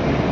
coming.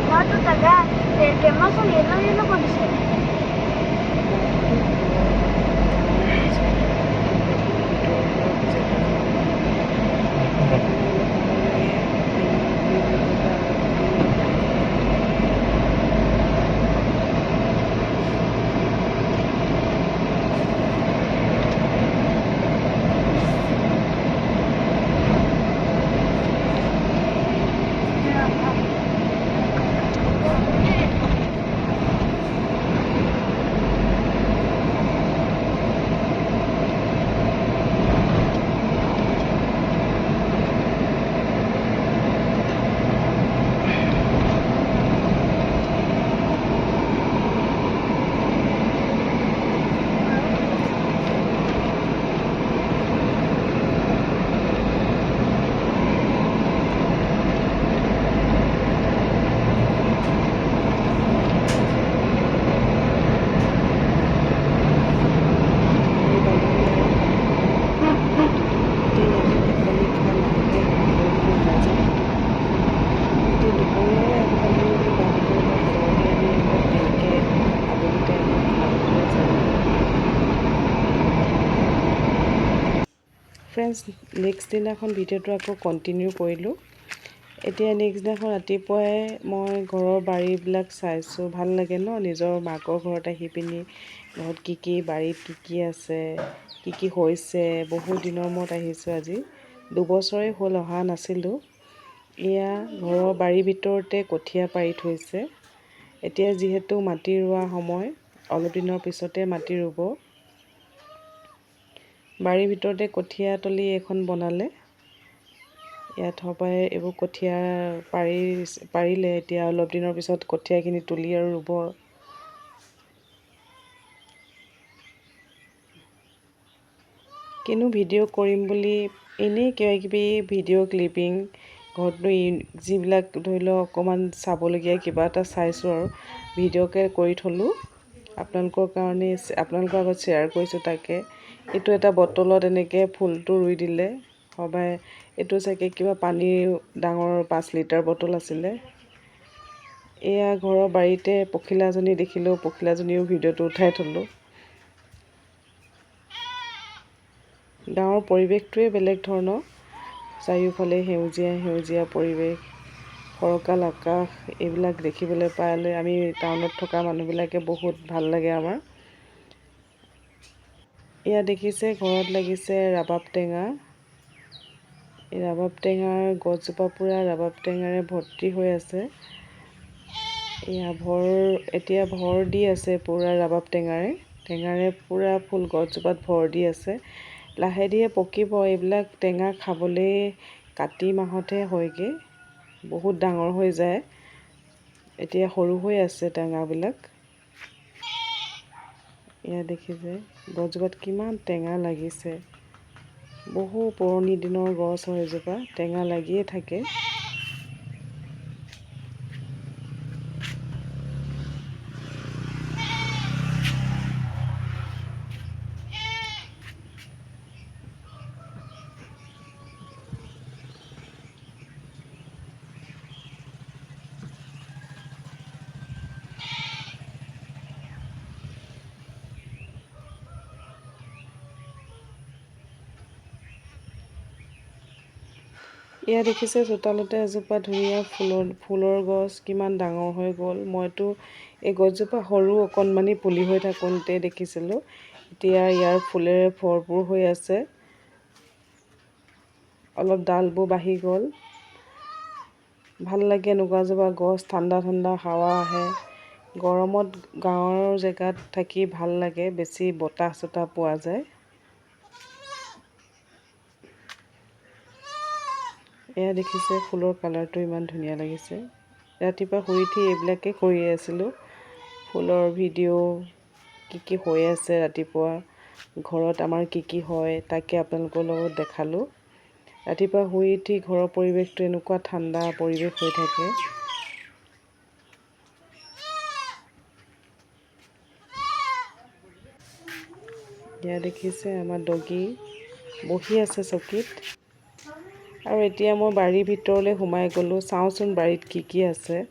formato tagar del que más aleatorio lo conocemos. Friends next দিনাখন ভিডিঅ'টো আকৌ continue কৰিলোঁ। এতিয়া নেক্সট দিনাখন ৰাতিপুৱাই মই ঘৰৰ বাৰীবিলাক চাইছোঁ। ভাল লাগে ন নিজৰ মাকৰ ঘৰত আহি পিনি ঘৰত কি কি বাৰীত কি কি আছে কি কি হৈছে বহুত দিনৰ মূৰত আহিছোঁ আজি। দুবছৰেই হ'ল অহা নাছিলোঁ। এয়া ঘৰৰ বাৰীৰ ভিতৰতে কঠীয়া পাৰি থৈছে। এতিয়া যিহেতু মাটি ৰোৱা সময় অলপ দিনৰ পিছতে মাটি ৰুব। বাৰীৰ ভিতৰতে কঠীয়াতলি এখন বনালে। ইয়াত সবাই এইবোৰ কঠীয়া পাৰি পাৰিলে এতিয়া অলপ দিনৰ পিছত কঠীয়াখিনি তুলি আৰু ৰুব। কিনো ভিডিঅ' কৰিম বুলি এনেই কিবা কিবি ভিডিঅ' ক্লিপিং ঘৰতনো ই- যিবিলাক ধৰি লওক অকণমান চাবলগীয়া কিবা এটা চাইছোঁ আৰু ভিডিঅ'কে কৰি থ'লোঁ। আপোনালোকৰ কাৰণে আপোনালোকৰ আগত শ্বেয়াৰ কৰিছোঁ তাকে। এইটো এটা বটলত এনেকৈ ফুলটো ৰুই দিলে। সবাই এইটো চাগে কিবা পানীৰ ডাঙৰ পাঁচ লিটাৰ বটল আছিলে। এয়া ঘৰৰ বাৰীতে পখিলাজনী দেখিলোঁ পখিলাজনীও ভিডিঅ'টো উঠাই থ'লোঁ। গাঁৱৰ পৰিৱেশটোৱে বেলেগ ধৰণৰ। চাৰিওফালে সেউজীয়া সেউজীয়া পৰিৱেশ। ফৰকাল আকাশ এইবিলাক দেখিবলৈ পালে আমি টাউনত থকা মানুহবিলাকে বহুত ভাল লাগে আমাৰ। এয়া দেখিছে ঘৰত লাগিছে ৰাবাব টেঙা। ৰাবাব টেঙাৰ গছজোপা পূৰা ৰাবাব টেঙাৰে ভৰ্তি হৈ আছে। এয়া ভৰ এতিয়া ভৰ দি আছে পূৰা ৰাবাব টেঙাৰে। টেঙাৰে পূৰা ফুল গছজোপাত ভৰ দি আছে। লাহে ধীৰে পকিব এইবিলাক টেঙা খাবলৈ কাতি মাহতহে হয়গৈ। বহুত ডাঙৰ হৈ যায়। এতিয়া সৰু হৈ আছে টেঙাবিলাক। এয়া দেখিছে গছজোপাত কিমান টেঙা লাগিছে। বহু পুৰণি দিনৰ গছ হয় এজোপা, টেঙা লাগিয়ে থাকে। এয়া দেখিছে চোতালতে এজোপা ধুনীয়া ফুলৰ ফুলৰ গছ কিমান ডাঙৰ হৈ গ'ল। মইতো এই গছজোপা সৰু অকণমানি পুলি হৈ থাকোঁতে দেখিছিলোঁ। এতিয়া ইয়াৰ ফুলেৰে ভৰপূৰ হৈ আছে। অলপ ডালবোৰ বাঢ়ি গ'ল। ভাল লাগে এনেকুৱা এজোপা গছ ঠাণ্ডা ঠাণ্ডা হাৱা আহে। গৰমত গাঁৱৰ জেগাত থাকি ভাল লাগে বেছি বতাহ চতাহ পোৱা যায়। এয়া দেখিছে ফুলৰ কালাৰটো ইমান ধুনীয়া লাগিছে। ৰাতিপুৱা শুই উঠি এইবিলাকে কৰি আছিলোঁ। ফুলৰ ভিডিঅ' কি কি হৈ আছে ৰাতিপুৱা ঘৰত আমাৰ কি কি হয় তাকে আপোনালোকৰ লগত দেখালোঁ। ৰাতিপুৱা শুই উঠি ঘৰৰ পৰিৱেশটো এনেকুৱা ঠাণ্ডা পৰিৱেশ হৈ থাকে। এয়া দেখিছে আমাৰ ডগী বহি আছে চকীত। আৰু এতিয়া মই বাৰীৰ ভিতৰলৈ সোমাই গ'লোঁ। চাওঁচোন বাৰীত কি কি আছে।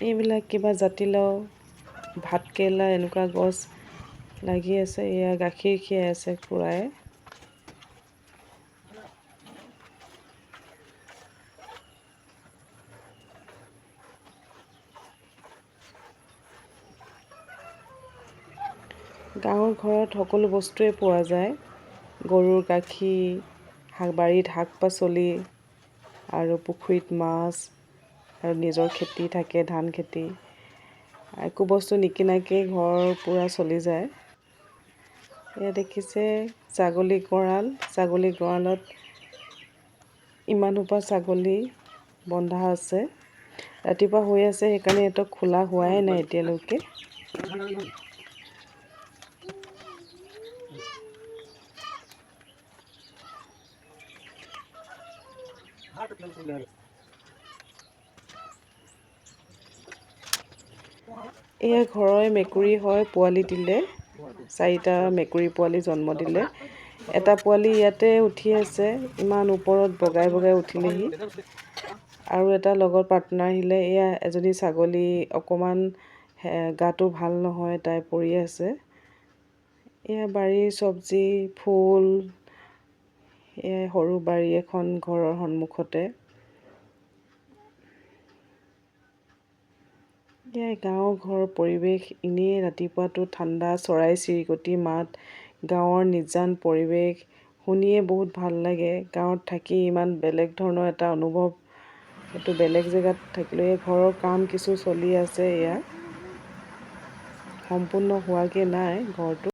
এইবিলাক কিবা জাতিলাও ভাতকেৰেলা এনেকুৱা গছ লাগি আছে। এয়া গাখীৰ খীৰাই আছে খুৰাই। গাঁৱৰ ঘৰত সকলো বস্তুৱেই পোৱা যায়। গৰুৰ গাখীৰ শাক বাৰীত শাক পাচলি আৰু পুখুৰীত মাছ আৰু নিজৰ খেতি থাকে ধান খেতি। একো বস্তু নিকিনাকেই ঘৰ পূৰা চলি যায়। এয়া দেখিছে ছাগলী গঁৰাল। ছাগলী গঁৰালত ইমান সোপা ছাগলী বন্ধা আছে। ৰাতিপুৱা হৈ আছে সেইকাৰণে সিহঁতক খোলা হোৱাই নাই এতিয়ালৈকে। এয়া ঘৰৰে মেকুৰী হয় পোৱালি দিলে। চাৰিটা মেকুৰী পোৱালি জন্ম দিলে। এটা পোৱালি ইয়াতে উঠি আছে ইমান ওপৰত বগাই বগাই উঠিলেহি। আৰু এটা লগত পাৰ্টনাৰ আহিলে এয়া এজনী ছাগলী অকণমান গাটো ভাল নহয় তাই পৰি আছে। এয়া বাৰীৰ চব্জি ফুল সৰু বাৰী এখন ঘৰৰ সন্মুখতে। এয়াই গাঁৱৰ ঘৰৰ পৰিৱেশ। এনেই ৰাতিপুৱাটো ঠাণ্ডা চৰাই চিৰিকটি মাত গাঁৱৰ নিজান পৰিৱেশ। শুনিয়ে বহুত ভাল লাগে। গাঁৱত থাকি ইমান বেলেগ ধৰণৰ এটা অনুভৱ। সেইটো বেলেগ জেগাত থাকিলেও এই ঘৰৰ কাম কিছু চলি আছে এয়া। সম্পূৰ্ণ হোৱাগৈ নাই ঘৰটো।